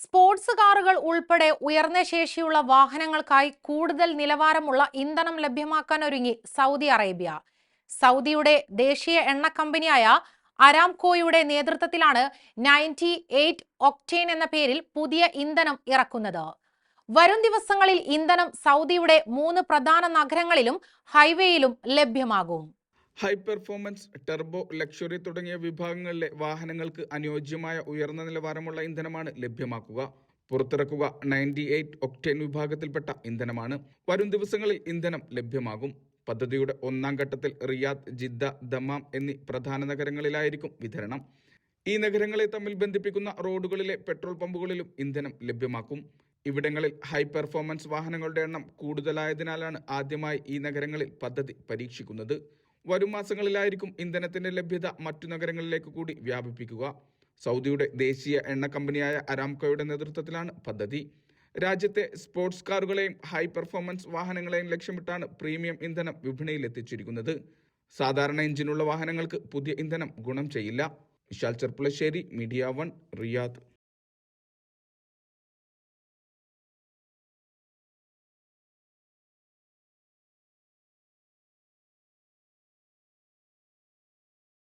Sports കാറുകൾ ഉൾപ്പെടെ ഉയർന്ന ശേഷിയുള്ള വാഹനങ്ങൾക്കായി കൂടുതൽ നിലവാരമുള്ള ഇന്ധനം ലഭ്യമാക്കാൻ ഒരുങ്ങി സൗദി അറേബ്യ. സൗദിയുടെ ദേശീയ എണ്ണ കമ്പനിയായ അരാംകോയുടെ നേതൃത്വത്തിലാണ് നയന്റി എയ്റ്റ് ഒക്ടേൻ എന്ന പേരിൽ പുതിയ ഇന്ധനം ഇറക്കുന്നത്. വരും ദിവസങ്ങളിൽ ഇന്ധനം സൗദിയുടെ മൂന്ന് പ്രധാന നഗരങ്ങളിലും ഹൈവേയിലും ലഭ്യമാകും. ഹൈ പെർഫോമൻസ് ടെർബോ ലക്ഷറി തുടങ്ങിയ വിഭാഗങ്ങളിലെ വാഹനങ്ങൾക്ക് അനുയോജ്യമായ ഉയർന്ന നിലവാരമുള്ള ഇന്ധനമാണ് ലഭ്യമാക്കുക. പുറത്തിറക്കുക നയന്റി എയ്റ്റ് ഒക്ടേൻ വിഭാഗത്തിൽപ്പെട്ട ഇന്ധനമാണ്. വരും ദിവസങ്ങളിൽ ഇന്ധനം ലഭ്യമാകും. പദ്ധതിയുടെ ഒന്നാം ഘട്ടത്തിൽ റിയാദ് ജിദ്ദ ദമാം എന്നീ പ്രധാന നഗരങ്ങളിലായിരിക്കും വിതരണം. ഈ നഗരങ്ങളെ തമ്മിൽ ബന്ധിപ്പിക്കുന്ന റോഡുകളിലെ പെട്രോൾ പമ്പുകളിലും ഇന്ധനം ലഭ്യമാക്കും. ഇവിടങ്ങളിൽ ഹൈ പെർഫോമൻസ് വാഹനങ്ങളുടെ എണ്ണം കൂടുതലായതിനാലാണ് ആദ്യമായി ഈ നഗരങ്ങളിൽ പദ്ധതി പരീക്ഷിക്കുന്നത്. വരും മാസങ്ങളിലായിരിക്കും ഇന്ധനത്തിന്റെ ലഭ്യത മറ്റു നഗരങ്ങളിലേക്ക് കൂടി വ്യാപിപ്പിക്കുക. സൗദിയുടെ ദേശീയ എണ്ണ കമ്പനിയായ അരാംകോയുടെ നേതൃത്വത്തിലാണ് പദ്ധതി. രാജ്യത്തെ സ്പോർട്സ് കാറുകളെയും ഹൈ പെർഫോമൻസ് വാഹനങ്ങളെയും ലക്ഷ്യമിട്ടാണ് പ്രീമിയം ഇന്ധനം വിപണിയിൽ എത്തിച്ചിരിക്കുന്നത്. സാധാരണ എഞ്ചിനുള്ള വാഹനങ്ങൾക്ക് പുതിയ ഇന്ധനം ഗുണം ചെയ്യില്ല. Vishal Cherpulassery Media One Riyadh.